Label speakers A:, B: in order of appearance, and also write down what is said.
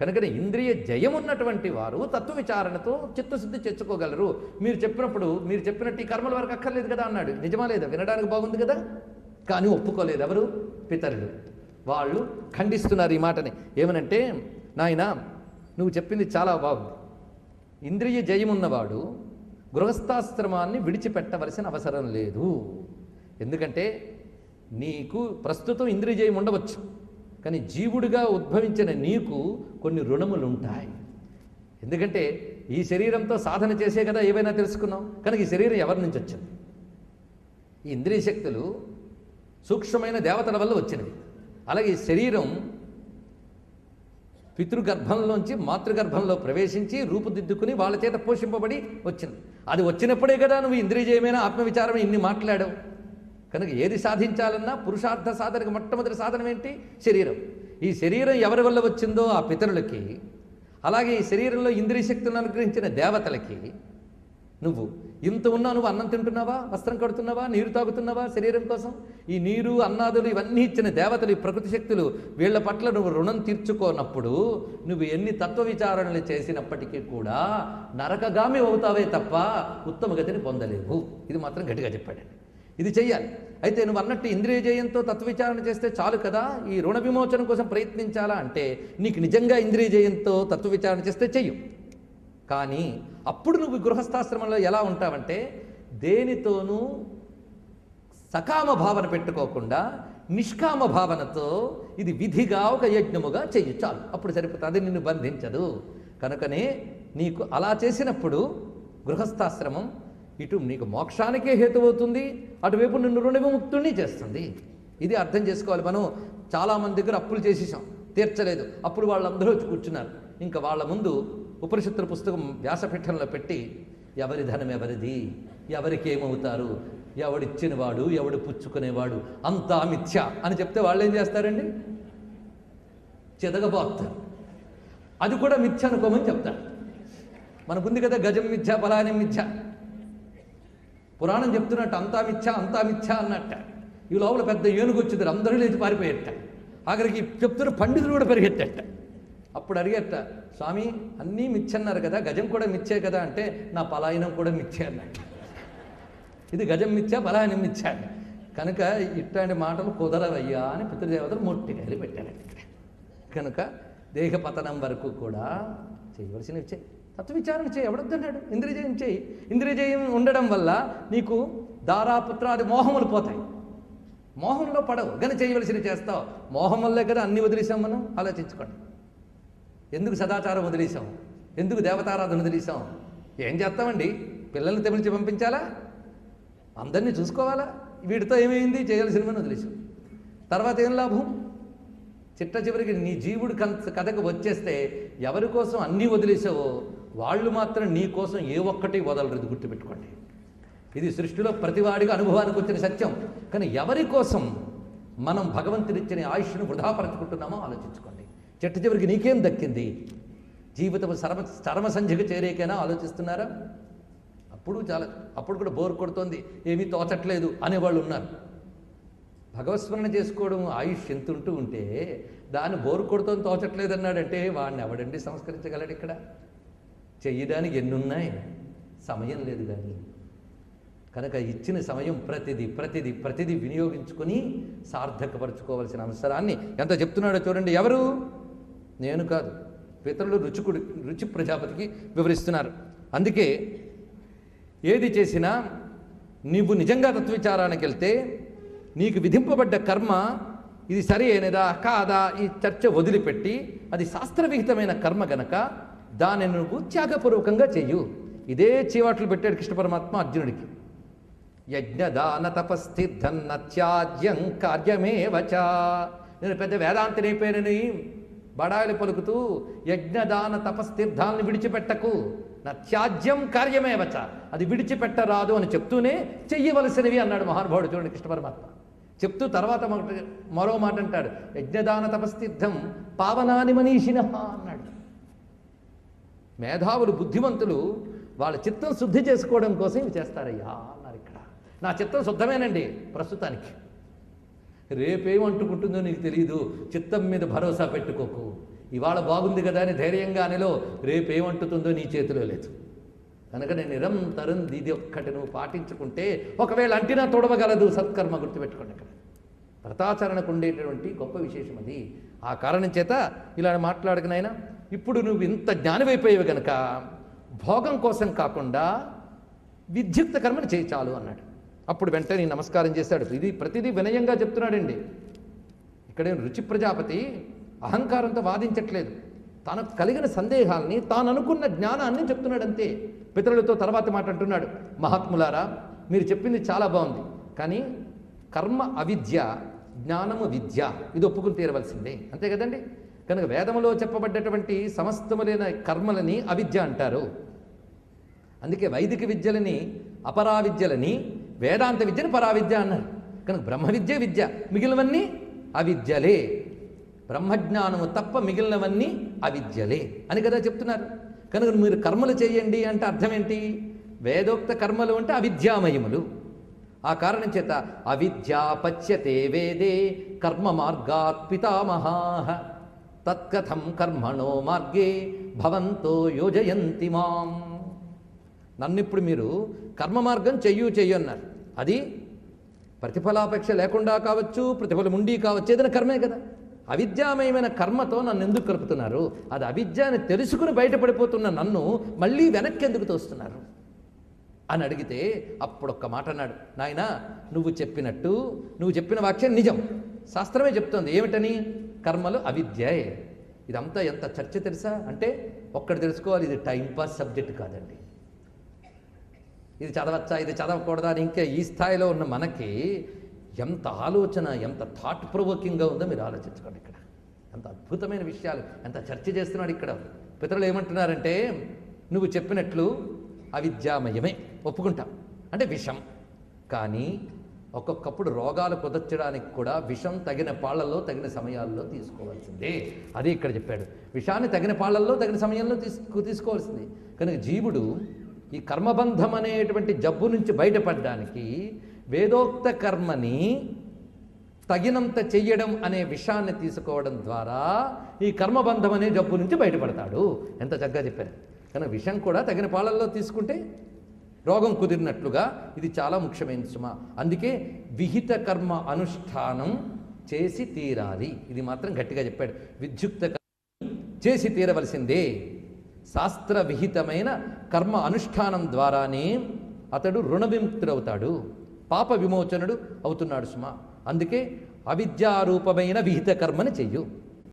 A: కనుకనే ఇంద్రియ జయం ఉన్నటువంటి వారు తత్వ విచారణతో చిత్తశుద్ధి తెచ్చుకోగలరు మీరు చెప్పినప్పుడు మీరు చెప్పినట్టు ఈ కర్మల వరకు అక్కర్లేదు కదా అన్నాడు. నిజమా లేదా? వినడానికి బాగుంది కదా? కానీ ఒప్పుకోలేదు ఎవరు? పితరులు. వాళ్ళు ఖండిస్తున్నారు ఈ మాటని. ఏమనంటే నాయన నువ్వు చెప్పింది చాలా బాగుంది. ఇంద్రియ జయం ఉన్నవాడు గృహస్థాశ్రమాన్ని విడిచిపెట్టవలసిన అవసరం లేదు. ఎందుకంటే నీకు ప్రస్తుతం ఇంద్రియ జయం ఉండవచ్చు. కానీ జీవుడిగా ఉద్భవించిన నీకు కొన్ని రుణములు ఉంటాయి ఎందుకంటే ఈ శరీరంతో సాధన చేసే కదా ఏవైనా తెలుసుకున్నాం కనుక ఈ శరీరం ఎవరి నుంచి వచ్చింది? ఈ ఇంద్రియ శక్తులు సూక్ష్మమైన దేవతల వల్ల వచ్చినవి. అలాగే ఈ శరీరం పితృగర్భంలోంచి మాతృగర్భంలో ప్రవేశించి రూపుదిద్దుకుని వాళ్ళ చేత పోషింపబడి వచ్చింది. అది వచ్చినప్పుడే కదా నువ్వు ఇంద్రియజయమైన ఆత్మవిచారం ఇన్ని మాట్లాడావు. కనుక ఏది సాధించాలన్నా పురుషార్థ సాధనకు మొట్టమొదటి సాధనం ఏంటి? శరీరం. ఈ శరీరం ఎవరి వల్ల వచ్చిందో ఆ పితరులకి అలాగే ఈ శరీరంలో ఇంద్రియ శక్తులను అనుగ్రహించిన దేవతలకి నువ్వు ఇంత ఉన్నా నువ్వు అన్నం తింటున్నావా? వస్త్రం కడుతున్నావా? నీరు తాగుతున్నావా శరీరం కోసం? ఈ నీరు అన్నాదులు ఇవన్నీ ఇచ్చిన దేవతలు ఈ ప్రకృతి శక్తులు వీళ్ళ పట్ల నువ్వు రుణం తీర్చుకోనప్పుడు నువ్వు ఎన్ని తత్వ విచారణలు చేసినప్పటికీ కూడా నరకగామి అవుతావే తప్ప ఉత్తమ గతిని పొందలేవు. ఇది మాత్రం గట్టిగా చెప్పాడండి. ఇది చెయ్యాలి. అయితే నువ్వు అన్నట్టు ఇంద్రియ జయంతో తత్వవిచారణ చేస్తే చాలు కదా? ఈ రుణ విమోచన కోసం ప్రయత్నించాలా అంటే నీకు నిజంగా ఇంద్రియ జయంతో తత్వవిచారణ చేస్తే చెయ్యు. కానీ అప్పుడు నువ్వు గృహస్థాశ్రమంలో ఎలా ఉంటావంటే దేనితోనూ సకామ భావన పెట్టుకోకుండా నిష్కామ భావనతో ఇది విధిగా ఒక యజ్ఞముగా చెయ్యి చాలు. అప్పుడు సరిపోతుంది. అది నిన్ను బంధించదు. కనుకనే నీకు అలా చేసినప్పుడు గృహస్థాశ్రమం ఇటు నీకు మోక్షానికే హేతువవుతుంది అటువైపు నిన్ను రుణవిముక్తుడిని చేస్తుంది. ఇది అర్థం చేసుకోవాలి. మనం చాలామంది దగ్గర అప్పులు చేసేసాం తీర్చలేదు. అప్పుడు వాళ్ళందరూ వచ్చి కూర్చున్నారు. ఇంకా వాళ్ళ ముందు ఉపనిషత్తుల పుస్తకం వ్యాసపీఠంలో పెట్టి ఎవరి ధనం ఎవరిది? ఎవరికి ఏమవుతారు ఎవడిచ్చినవాడు ఎవడు పుచ్చుకునేవాడు? అంతా మిథ్య అని చెప్తే వాళ్ళు ఏం చేస్తారండి? చెదగబోస్తారు అది కూడా మిథ్య అనుకోమని చెప్తారు. మనకుంది కదా గజం మిథ్య పలాని మిథ్య. పురాణం చెప్తున్నట్టు అంతా మిథ్యా అంతా మిథ్యా అన్నట్ట. ఈ లోపల పెద్ద ఏనుగు వచ్చింది అందరూ లేచి పారిపోయేట. ఆఖరికి చెప్తున్న పండితులు కూడా పరిగెత్తేట అప్పుడు అడిగేట స్వామి అన్నీ మిచ్చన్నారు కదా గజం కూడా మిచ్చే కదా అంటే నా పలాయనం కూడా మిచ్చే అన్నట్టు ఇది గజం మిచ్చా పలాయనం మిచ్చా కనుక ఇట్లాంటి మాటలు కుదరవయ్యా అని పితృదేవతలు మొట్టిగా పెట్టారండి కనుక దేహ పతనం వరకు కూడా చేయవలసినవి చేయి. తత్వవిచారణ చేయి ఎవడొద్దన్నాడు? ఇంద్రియజయం చేయి. ఇంద్రియజయం ఉండడం వల్ల నీకు దారాపుత్రాది మోహములు పోతాయి. మోహంలో పడవు. గని చేయవలసినవి చేస్తావు. మోహం వల్లే కదా అన్ని వదిలేసాం మనం? ఆలోచించుకోండి. ఎందుకు సదాచారం వదిలేసాం ఎందుకు దేవతారాధన వదిలేసాం ఏం చేస్తామండి? పిల్లల్ని తెమిలిచి పంపించాలా? అందరినీ చూసుకోవాలా? వీటితో ఏమైంది? చేయాల్సినవని వదిలేసాం తర్వాత ఏం లాభం? చిట్ట చివరికి నీ జీవుడు కథకు వచ్చేస్తే ఎవరి కోసం అన్నీ వదిలేసావో వాళ్ళు మాత్రం నీ కోసం ఏ ఒక్కటి వదలరు గుర్తుపెట్టుకోండి. ఇది సృష్టిలో ప్రతివాడిగా అనుభవానికి వచ్చిన సత్యం. కానీ ఎవరి కోసం మనం భగవంతునిచ్చిన ఆయుష్ను వృధాపరచుకుంటున్నామో ఆలోచించుకోండి. చిట్ట చివరికి నీకేం దక్కింది? జీవితం చరమ చరమ సంధ్యకు చేరేకైనా ఆలోచిస్తున్నారా? అప్పుడు చాలా అప్పుడు కూడా బోర్ కొడుతోంది. ఏమీ తోచట్లేదు అనేవాళ్ళు ఉన్నారు. భగవత్స్మరణ చేసుకోవడం ఆయుష్ ఎంత ఉంటూ ఉంటే దాన్ని బోరు కొడుతోంది తోచట్లేదు అన్నాడంటే వాడిని ఎవడండి సంస్కరించగలడు ఇక్కడ? చెయ్యడానికి ఎన్నున్నాయి? సమయం లేదు కానీ కనుక ఇచ్చిన సమయం ప్రతిదీ ప్రతిదీ ప్రతిదీ వినియోగించుకొని సార్థకపరచుకోవాల్సిన అవసరాన్ని ఎంత చెప్తున్నాడో చూడండి. ఎవరు? నేను కాదు. పితరులు రుచికుడు రుచి ప్రజాపతికి వివరిస్తున్నారు. అందుకే ఏది చేసినా నీవు నిజంగా తత్వవిచారానికి వెళ్తే నీకు విధింపబడ్డ కర్మ ఇది సరి అయినదా కాదా ఈ చర్చ వదిలిపెట్టి అది శాస్త్రవిహితమైన కర్మ గనక దానిని నువ్వు త్యాగపూర్వకంగా చెయ్యు ఇదే చీవాట్లు పెట్టాడు కృష్ణ పరమాత్మ అర్జునుడికి. యజ్ఞదాన తపస్థిద్ధన్న త్యాజ్యం కార్యమేవచ నేను పెద్ద వేదాంతనైపోయానని బడాయిలు పలుకుతూ యజ్ఞదాన తపస్థిర్థాలను విడిచిపెట్టకు. నా త్యాజ్యం కార్యమేవచ అది విడిచిపెట్టరాదు అని చెప్తూనే చెయ్యవలసినవి అన్నాడు మహానుభావుడు చూడండి కృష్ణ పరమాత్మ. చెప్తూ తర్వాత మాట- మరో మాట అంటాడు. యజ్ఞదాన తపస్థిద్ధం పావనాని మనీషిన అన్నాడు. మేధావులు బుద్ధిమంతులు వాళ్ళ చిత్తం శుద్ధి చేసుకోవడం కోసం ఇవి చేస్తారయ్యా అన్నారు ఇక్కడ. నా చిత్తం శుద్ధమేనండి ప్రస్తుతానికి. రేపేమంటుకుంటుందో నీకు తెలియదు చిత్తం మీద భరోసా పెట్టుకోకు. ఇవాళ బాగుంది కదా అని ధైర్యంగా అనేలో రేపేమంటుతుందో నీ చేతిలో లేదు. కనుక నేను నిరంతరం ఇది ఒక్కటి నువ్వు పాటించుకుంటే ఒకవేళ అంటినా తొడవగలదు. సత్కర్మ గుర్తుపెట్టుకోండి ఇక్కడ. వ్రతాచరణకు ఉండేటటువంటి గొప్ప విశేషం అది. ఆ కారణం చేత ఇలా మాట్లాడకనైనా ఇప్పుడు నువ్వు ఇంత జ్ఞానమైపోయావు కనుక భోగం కోసం కాకుండా విద్యుక్త కర్మని చేయి చాలు అన్నాడు. అప్పుడు వెంటనే నమస్కారం చేశాడు. ఇది ప్రతిదీ వినయంగా చెప్తున్నాడండి. ఇక్కడే రుచి ప్రజాపతి అహంకారంతో వాదించట్లేదు. తనకు కలిగిన సందేహాల్ని తాను అనుకున్న జ్ఞానాన్ని చెప్తున్నాడు అంతే పితరులతో తర్వాత మాట అంటున్నాడు మహాత్ములారా మీరు చెప్పింది చాలా బాగుంది. కానీ కర్మ అవిద్య జ్ఞానము విద్య ఇది ఒప్పుకుని తీరవలసిందే. అంతే కదండి? కనుక వేదములో చెప్పబడ్డటువంటి సమస్తములైన కర్మలని అవిద్య అంటారు. అందుకే వైదిక విద్యలని అపరా విద్యలని వేదాంత విద్యని పరావిద్య అన్నారు. కనుక బ్రహ్మ విద్య విద్య మిగిలినవన్నీ అవిద్యలే. బ్రహ్మజ్ఞానము తప్ప మిగిలినవన్నీ అవిద్యలే అని కదా చెప్తున్నారు. కనుక మీరు కర్మలు చేయండి అంటే అర్థం ఏంటి? వేదోక్త కర్మలు అంటే అవిద్యామయములు. ఆ కారణం చేత అవిద్యా పచ్యతే వేదే కర్మ మార్గాత్ పితామహాహ తత్కథం కర్మణో మార్గే భవంతో యోజయంతి మాం. నన్ను ఇప్పుడు మీరు కర్మ మార్గం చెయ్యు చెయ్యు అన్నారు. అది ప్రతిఫలాపేక్ష లేకుండా కావచ్చు ప్రతిఫలం ఉండి కావచ్చు ఏదైనా కర్మే కదా. అవిద్యామయమైన కర్మతో నన్ను ఎందుకు కలుపుతున్నారు? అది అవిద్యాన్ని తెలుసుకుని బయటపడిపోతున్న నన్ను మళ్ళీ వెనక్కి ఎందుకు తోస్తున్నారు? అని అడిగితే అప్పుడొక్క మాట అన్నాడు నాయనా నువ్వు చెప్పినట్టు నువ్వు చెప్పిన వాక్యం నిజం. శాస్త్రమే చెప్తోంది. ఏమిటని? కర్మలు అవిద్యే. ఇదంతా ఎంత చర్చ తెలుసా? అంటే ఒక్కటి తెలుసుకోవాలి ఇది టైంపాస్ సబ్జెక్ట్ కాదండి. ఇది చదవచ్చా? ఇది చదవకూడదా? అని ఇంకా ఈ స్థాయిలో ఉన్న మనకి ఎంత ఆలోచన ఎంత థాట్ ప్రొవోకింగ్గా ఉందో మీరు ఆలోచించుకోండి ఇక్కడ. ఎంత అద్భుతమైన విషయాలు ఎంత చర్చ చేస్తున్నాడు ఇక్కడ. పితరులు ఏమంటున్నారంటే నువ్వు చెప్పినట్లు అవిద్యామయమే. ఒప్పుకుంటాం. అంటే విషం. కానీ ఒక్కొక్కప్పుడు రోగాలు కుదర్చడానికి కూడా విషం తగిన పాళ్ళల్లో తగిన సమయాల్లో తీసుకోవాల్సిందే. అది ఇక్కడ చెప్పాడు. విషాన్ని తగిన పాళ్ళల్లో తగిన సమయంలో తీసుకు తీసుకోవాల్సింది. కనుక జీవుడు ఈ కర్మబంధం అనేటువంటి జబ్బు నుంచి బయటపడడానికి వేదోక్త కర్మని తగినంత చెయ్యడం అనే విషయాన్ని తీసుకోవడం ద్వారా ఈ కర్మబంధం అనే జబ్బు నుంచి బయటపడతాడు. ఎంత చక్కగా చెప్పారు. కానీ విషం కూడా తగిన పాలల్లో తీసుకుంటే రోగం కుదిరినట్లుగా ఇది చాలా ముఖ్యమైన సుమ. అందుకే విహిత కర్మ అనుష్ఠానం చేసి తీరాలి. ఇది మాత్రం గట్టిగా చెప్పాడు. విద్యుక్త కర్మ చేసి తీరవలసిందే. శాస్త్ర విహితమైన కర్మ అనుష్ఠానం ద్వారానే అతడు రుణ విముక్తుడవుతాడు పాప విమోచనుడు అవుతున్నాడు సుమా. అందుకే అవిద్యారూపమైన విహిత కర్మని చెయ్యు.